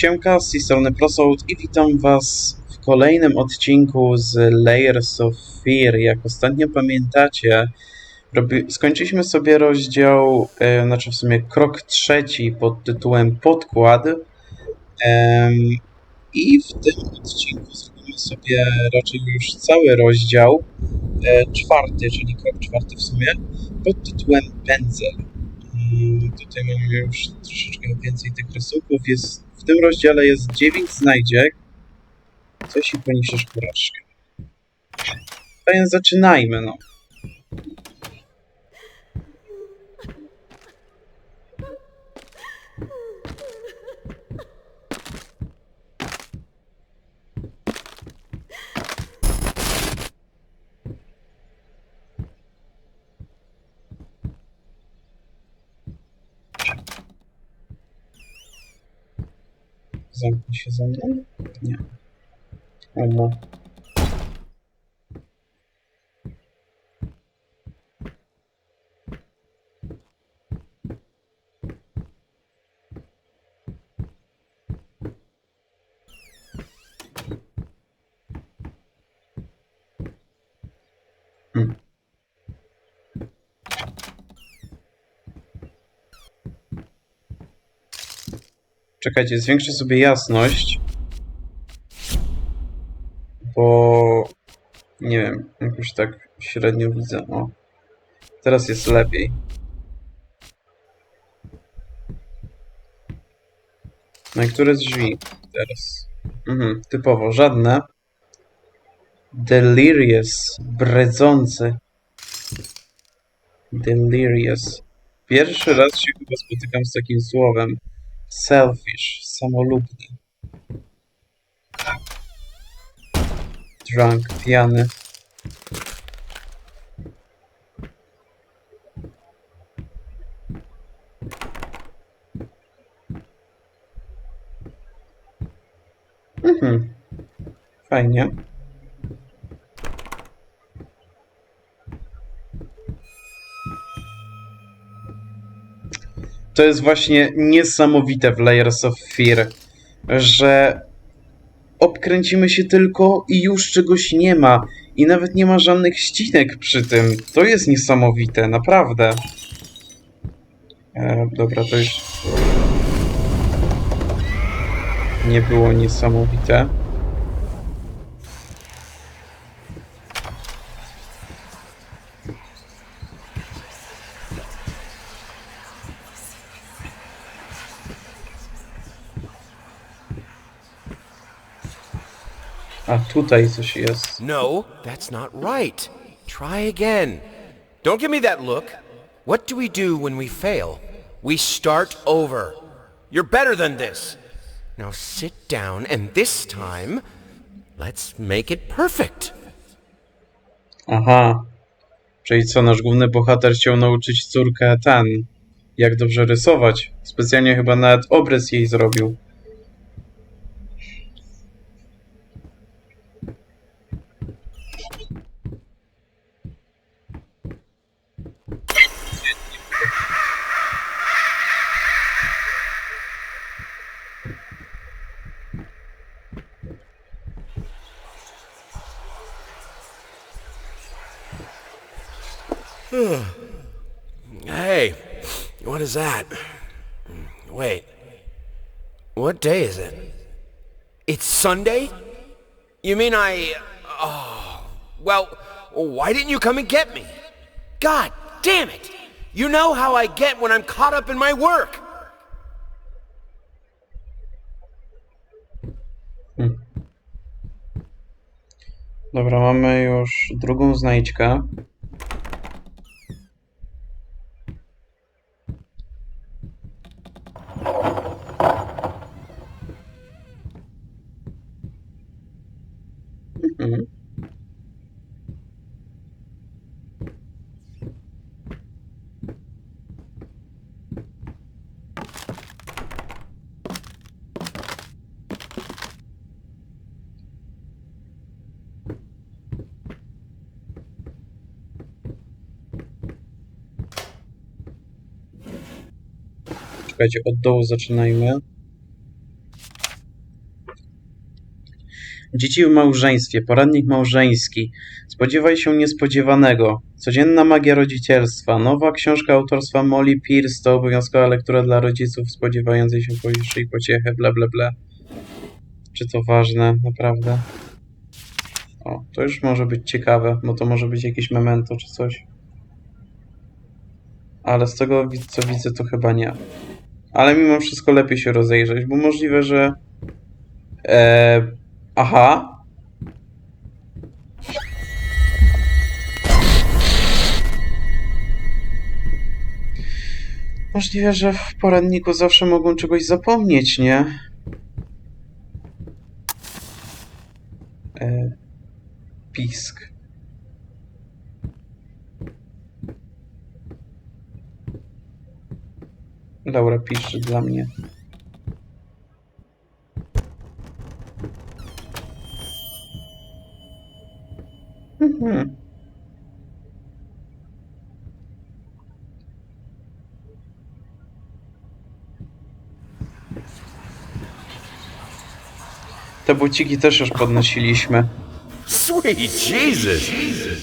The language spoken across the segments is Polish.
Siemka, z tej strony ProSound i witam was w kolejnym odcinku z Layers of Fear. Jak ostatnio pamiętacie, robi... skończyliśmy sobie rozdział, e, znaczy w sumie krok trzeci pod tytułem Podkład. Em, I w tym odcinku zrobimy sobie raczej już cały rozdział, e, czwarty, czyli krok czwarty w sumie, pod tytułem Pędzel. Mm, Tutaj mamy już troszeczkę więcej tych rysunków. Jest, w tym rozdziale jest 9 znajdziek. Coś i poniesiesz porażkę. Więc zaczynajmy, no. Zamknij się ze mną? Nie. O, Czekajcie, zwiększę sobie jasność. Bo nie wiem, jakoś tak średnio widzę. O. Teraz jest lepiej. No i które drzwi teraz? Mhm, typowo, żadne. Delirious, bredzący. Delirious. Pierwszy raz się chyba spotykam z takim słowem. Selfish, samolubny. Drunk, pijany. Mhm. Fajnie. To jest właśnie niesamowite w Layers of Fear, że obkręcimy się tylko i już czegoś nie ma. I nawet nie ma żadnych ścinek przy tym. To jest niesamowite, naprawdę. E, dobra, to już nie było niesamowite. A tutaj coś jest. No, that's not right. Try again. Don't give me that look. What do we do when we fail? We start over. You're better than this. Now sit down and this time, let's make it perfect. Aha. Czyli co, nasz główny bohater chciał nauczyć córkę ten, jak dobrze rysować. Specjalnie chyba nawet obrys jej zrobił. Is that? Wait, what day is it? It's Sunday? You mean I... Oh, well, why didn't you come and get me? God damn it! You know how I get when I'm caught up in my work. Dobra, mamy już drugą znajdźkę. Mhm. Czekajcie, od dołu zaczynajmy. Dzieci w małżeństwie, poradnik małżeński. Spodziewaj się niespodziewanego. Codzienna magia rodzicielstwa. Nowa książka autorstwa Molly Pierce to obowiązkowa lektura dla rodziców spodziewających się powyższej pociechy, bla bla bla. Czy to ważne, naprawdę? O, to już może być ciekawe, bo to może być jakieś memento czy coś. Ale z tego co widzę, to chyba nie. Ale mimo wszystko lepiej się rozejrzeć, bo możliwe, że. E, aha. Możliwe, że w poradniku zawsze mogą czegoś zapomnieć, nie? E, pisk. Laura pisze dla mnie. Mhm. Te buciki też już podnosiliśmy. Sweet Jesus!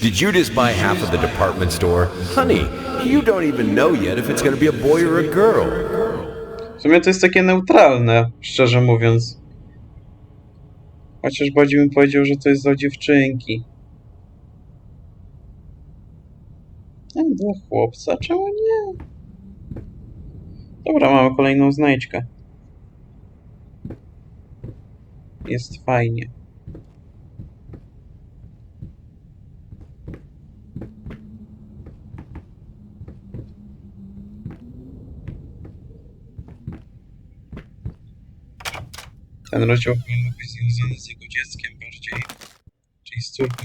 Did you just buy half of the department store? Honey, you don't even know yet if it's gonna be a boy or a girl. W sumie to jest takie neutralne, szczerze mówiąc. Chociaż bardziej bym powiedział, że to jest dla dziewczynki. No, dla chłopca, czemu nie? Dobra, mamy kolejną znajdźkę. Jest fajnie. Ten rozdział powinien być związany z jego dzieckiem bardziej, czyli z córką.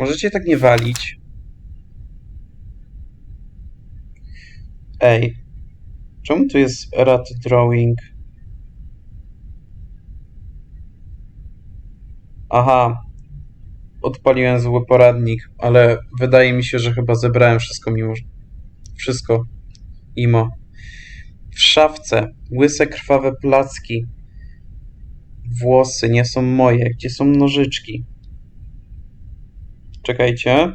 Możecie tak nie walić. Ej. Czemu tu jest rat drawing? Aha, odpaliłem zły poradnik, ale wydaje mi się, że chyba zebrałem wszystko mimo. Wszystko. Imo. W szafce łyse krwawe placki. Włosy nie są moje. Gdzie są nożyczki? Czekajcie.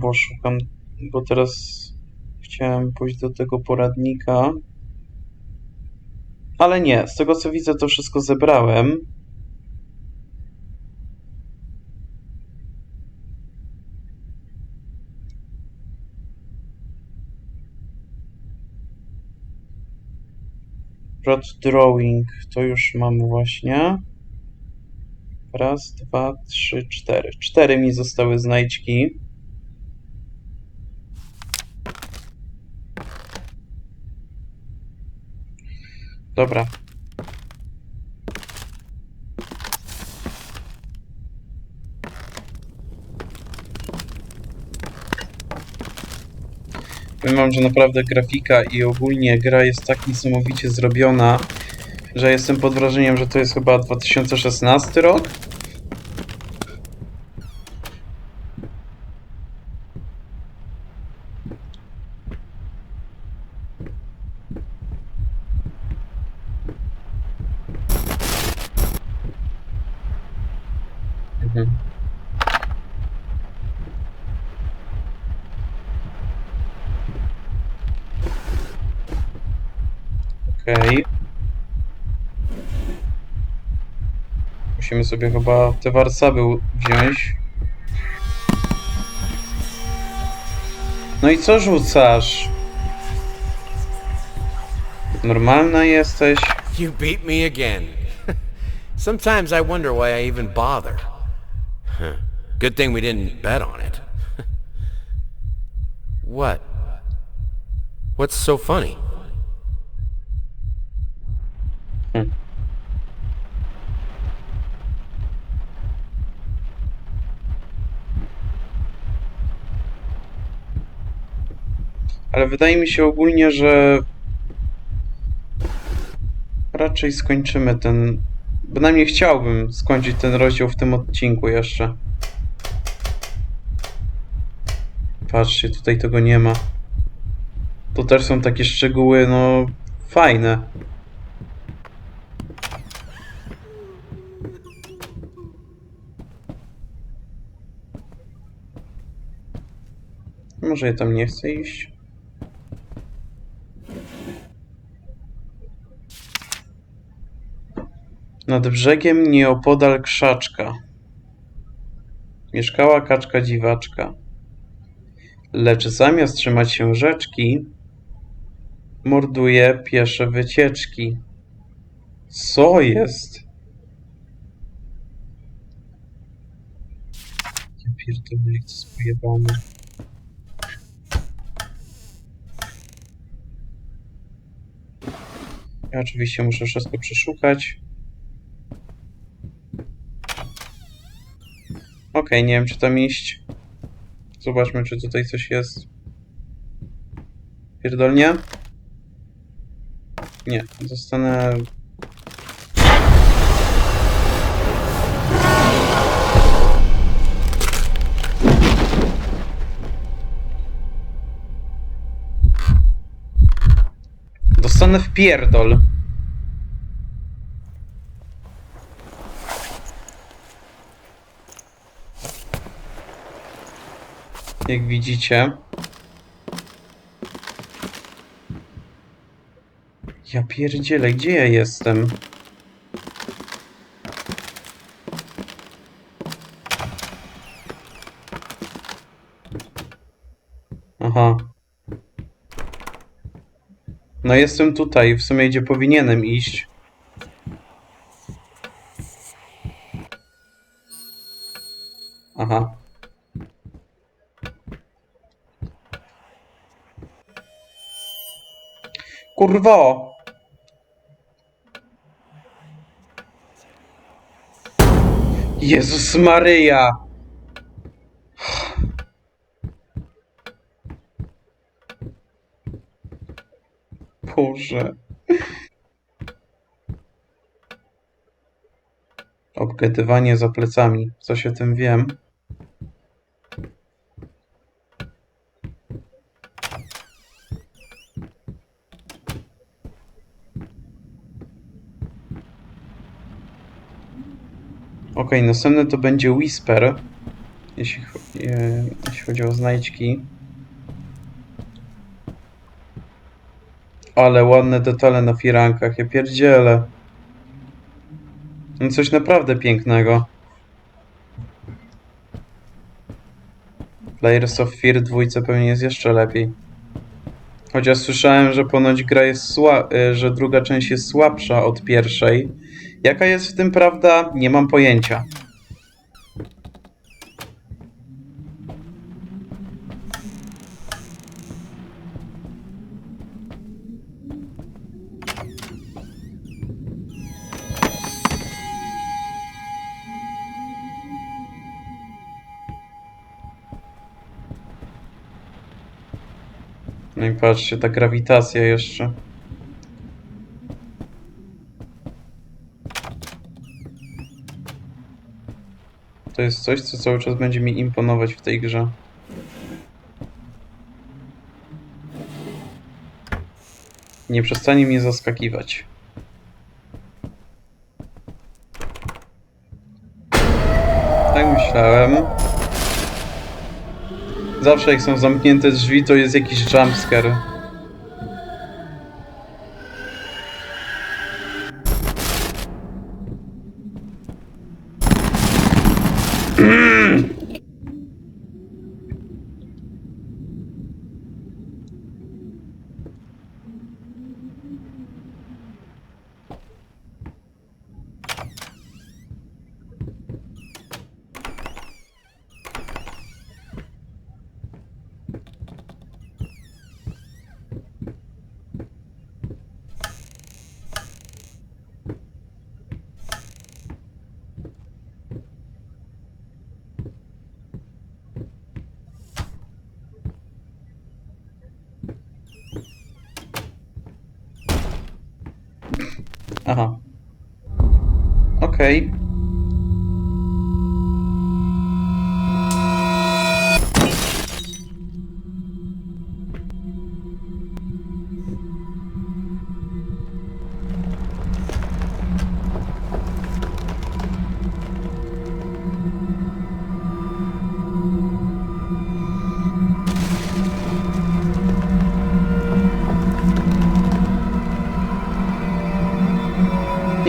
Bo szukam, bo teraz chciałem pójść do tego poradnika. Ale nie, z tego co widzę, to wszystko zebrałem. Rod Drawing to już mam właśnie. Raz, dwa, trzy, cztery. Cztery mi zostały znajdźki. Dobra. Powiem wam, że naprawdę grafika i ogólnie gra jest tak niesamowicie zrobiona, że jestem pod wrażeniem, że to jest chyba 2016 rok. Mhm. Okej. Musimy sobie chyba te warcaby wziąć. No i co rzucasz? Normalna jesteś? You beat me again. Sometimes I wonder why I even bother. Good thing we didn't bet on it. what? What's so funny? Ale wydaje mi się ogólnie, że raczej skończymy ten Bynajmniej chciałbym skończyć ten rozdział w tym odcinku jeszcze. Patrzcie, tutaj tego nie ma. To też są takie szczegóły, no fajne. Może ja tam nie chcę iść? Nad brzegiem nieopodal krzaczka. Mieszkała kaczka dziwaczka. Lecz zamiast trzymać się rzeczki, morduje piesze wycieczki. Co jest? Ja pierdolę, jak to pojebane. Ja oczywiście muszę wszystko przeszukać. Okej, nie wiem czy tam iść. Zobaczmy czy tutaj coś jest. Pierdolnie? Nie, zostanę... Dostanę w pierdol. Jak widzicie. Ja pierdzielę, gdzie ja jestem? Aha. No jestem tutaj, w sumie gdzie powinienem iść. Aha. Kurwo! Jezus Maryja! Boże. Obgadywanie za plecami. Coś o tym wiem. Okej, następny to będzie Whisper. Jeśli, e, jeśli chodzi o znajdźki. Ale ładne detale na firankach, ja pierdzielę. No coś naprawdę pięknego. Layers of Fear dwójce pewnie jest jeszcze lepiej. Chociaż słyszałem, że ponoć gra jest sła... y, że druga część jest słabsza od pierwszej. Jaka jest w tym prawda? Nie mam pojęcia. No i patrzcie, ta grawitacja jeszcze. To jest coś, co cały czas będzie mi imponować w tej grze. Nie przestanie mnie zaskakiwać. Tak myślałem. Zawsze jak są zamknięte drzwi, to jest jakiś jumpscare. Aha. Okej.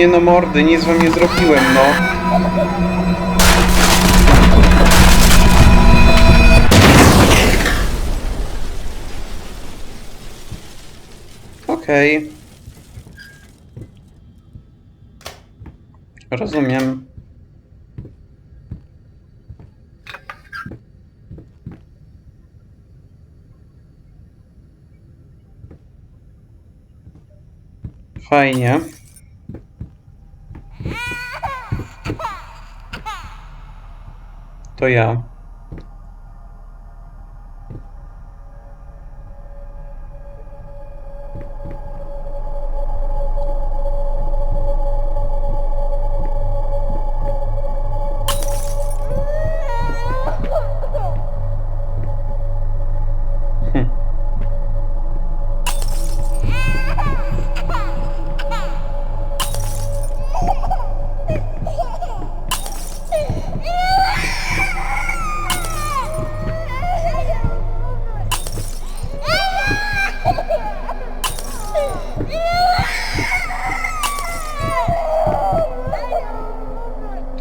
Nie no mordy, nic wam nie zrobiłem, no. Okej. Rozumiem. Fajnie. To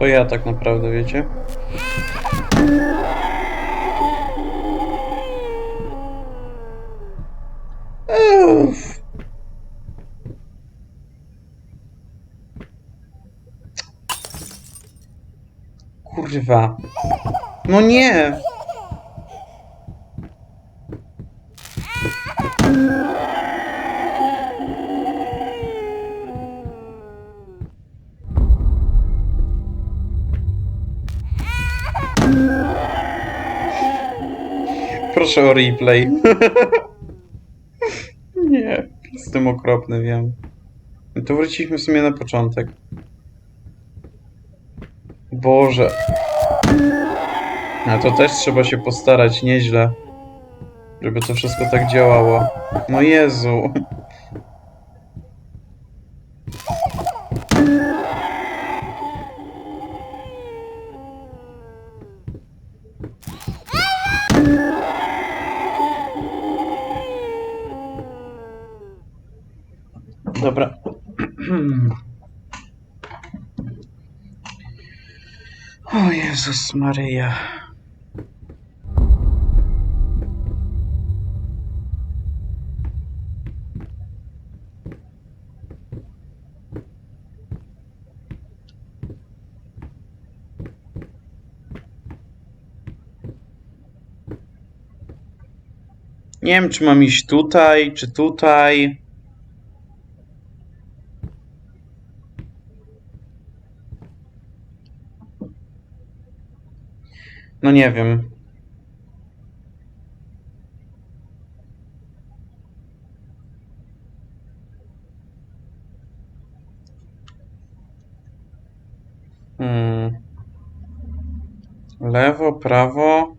To ja tak naprawdę, wiecie? Uff. Kurwa. No nie! Proszę o replay. Nie, jestem okropny, wiem. No to wróciliśmy w sumie na początek. Boże. A to też trzeba się postarać nieźle, żeby to wszystko tak działało. No Jezu. Dobra. O Jezus Maryja. Nie wiem, czy mam iść tutaj, czy tutaj. No nie wiem. Hmm. Lewo, prawo.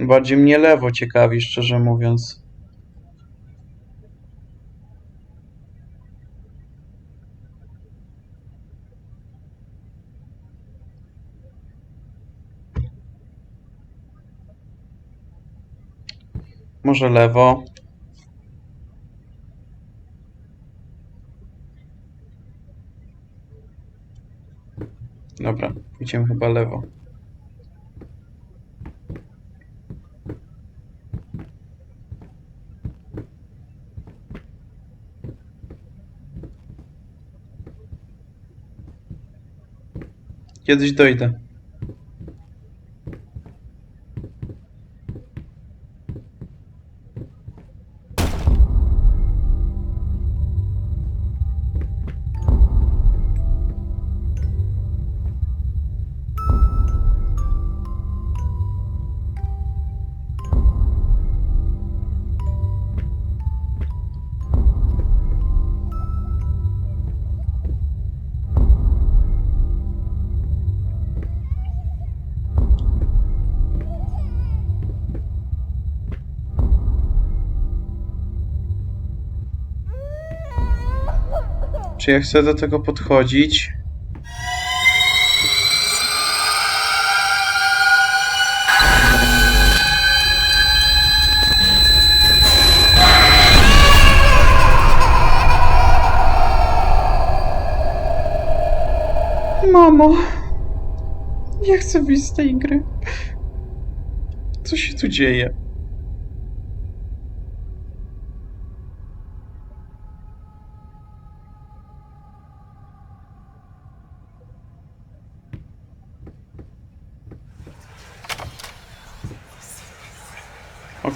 Bardziej mnie lewo ciekawi, szczerze mówiąc. Może lewo. Dobra, idziemy chyba lewo. Kiedyś dojdę. Czy ja chcę do tego podchodzić? Mamo, nie chcę wyjść z tej gry. Co się tu dzieje?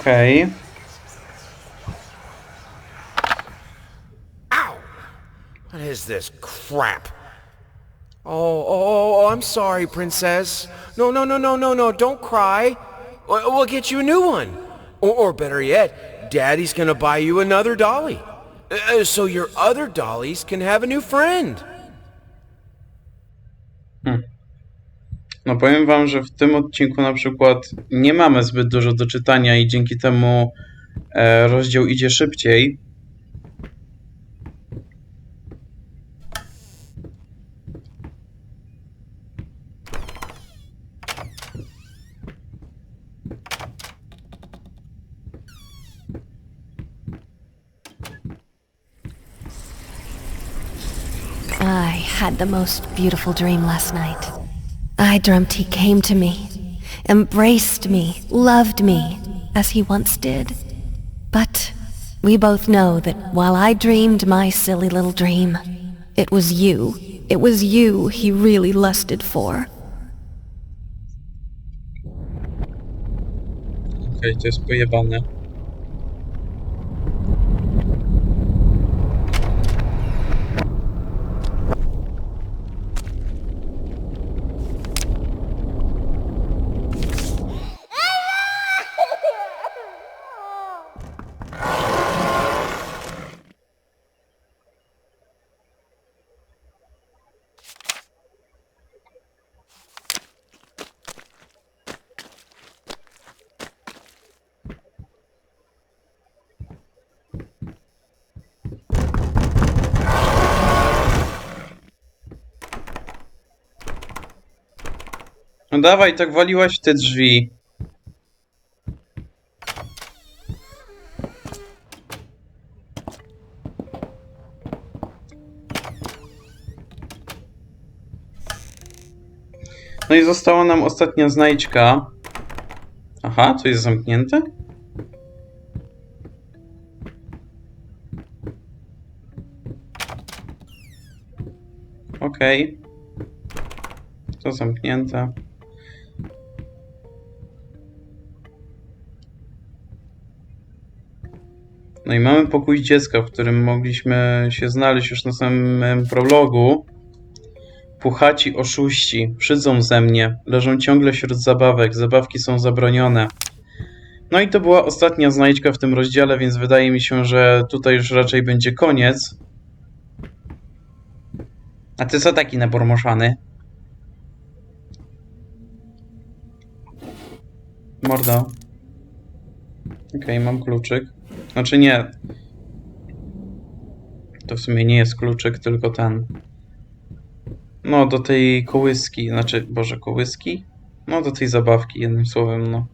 Okej. Ow! What is this crap? Oh, oh, oh, I'm sorry, princess. No, no, no, no, no, no, don't cry. We'll get you a new one. Or, or better yet, Daddy's gonna buy you another dolly. Uh, so your other dollies can have a new friend. No powiem wam, że w tym odcinku na przykład nie mamy zbyt dużo do czytania i dzięki temu e, rozdział idzie szybciej. I had the most beautiful dream last night. I dreamt he came to me, embraced me, loved me, as he once did. But we both know that while I dreamed my silly little dream, it was you, it was you he really lusted for. To jest pojebane. No dawaj, tak waliłaś w te drzwi. No i została nam ostatnia znajdźka. Aha, to jest zamknięte? Okej. To zamknięte. No i mamy pokój dziecka, w którym mogliśmy się znaleźć już na samym prologu. Puchaci oszuści, szydzą ze mnie, leżą ciągle wśród zabawek, zabawki są zabronione. No i to była ostatnia znajdźka w tym rozdziale, więc wydaje mi się, że tutaj już raczej będzie koniec. A ty co taki nabormoszany? Mordo. Okej, mam kluczyk. Znaczy nie. To w sumie nie jest kluczyk, tylko ten. No, do tej kołyski. Znaczy, Boże, kołyski? No, do tej zabawki, jednym słowem, no.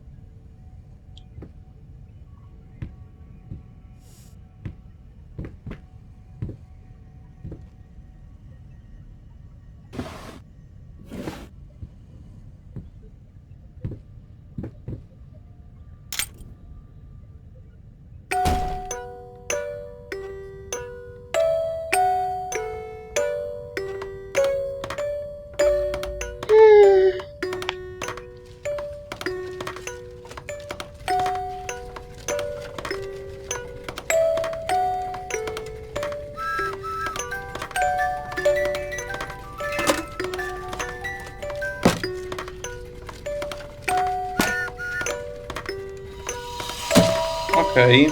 Okej.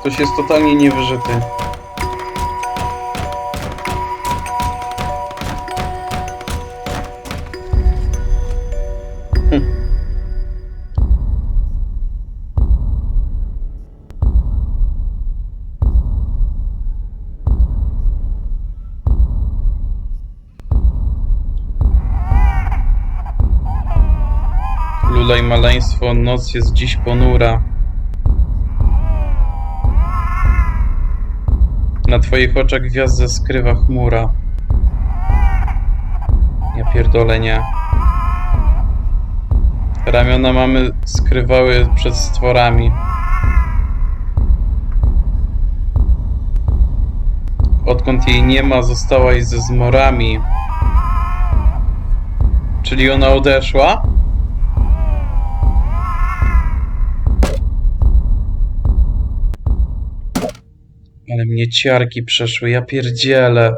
Ktoś jest totalnie niewyżyty. Maleństwo, noc jest dziś ponura. Na twoich oczach gwiazdę skrywa chmura. Ja pierdolę nie. Ramiona mamy skrywały przed stworami. Odkąd jej nie ma, zostałaś ze zmorami. Czyli ona odeszła? Ale mnie ciarki przeszły, ja pierdzielę.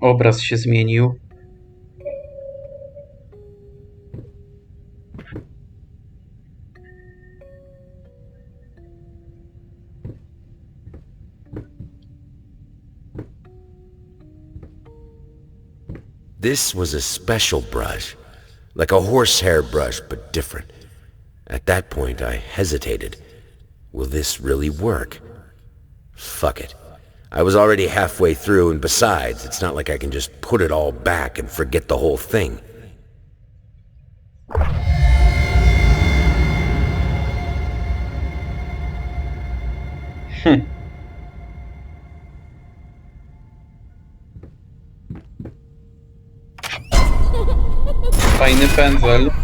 Obraz się zmienił. This was a special brush, like a horsehair brush, but different. At that point, I hesitated. Will this really work? Fuck it. I was already halfway through, and besides, it's not like I can just put it all back and forget the whole thing. Fajny pędzel.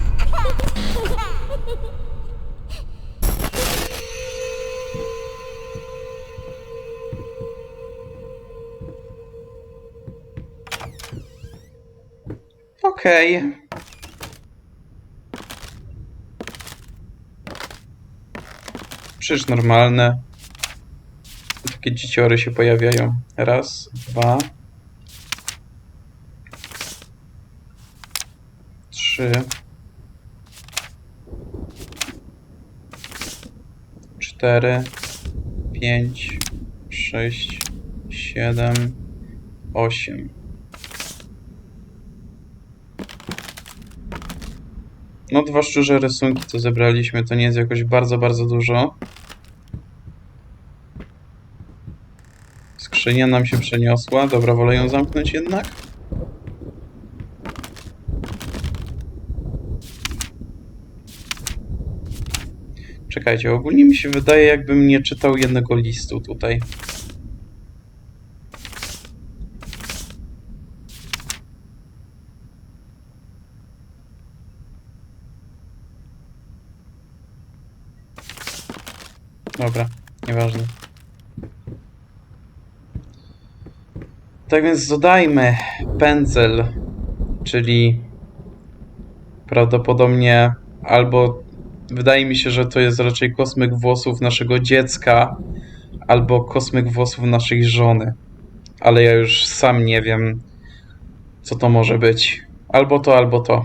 Okej. Przecież normalne. Takie dzieciory się pojawiają. Raz, dwa, trzy, cztery, pięć, sześć, siedem, osiem. No dwa szczerze rysunki, co zebraliśmy, to nie jest jakoś bardzo, bardzo dużo. Skrzynia nam się przeniosła. Dobra, wolę ją zamknąć jednak. Czekajcie, ogólnie mi się wydaje, jakbym nie czytał jednego listu tutaj. Dobra, nieważne. Tak więc dodajmy pędzel, czyli prawdopodobnie albo wydaje mi się, że to jest raczej kosmyk włosów naszego dziecka, albo kosmyk włosów naszej żony. Ale ja już sam nie wiem, co to może być. Albo to, albo to.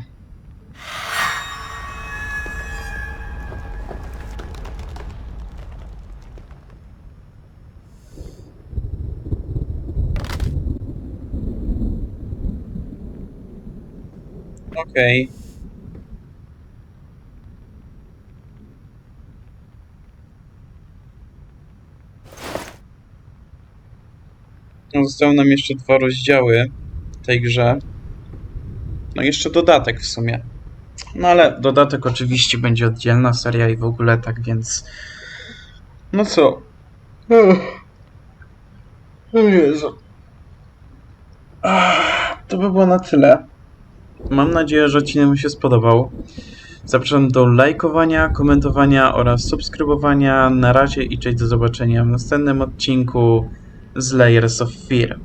Okej. No, Zostały nam jeszcze dwa rozdziały tej grze. No jeszcze dodatek w sumie. No ale dodatek oczywiście będzie oddzielna seria i w ogóle tak, więc... No co? O Jezu. To by było na tyle. Mam nadzieję, że odcinek się spodobał. Zapraszam do lajkowania, komentowania oraz subskrybowania. Na razie i cześć do zobaczenia w następnym odcinku z Layers of Fear.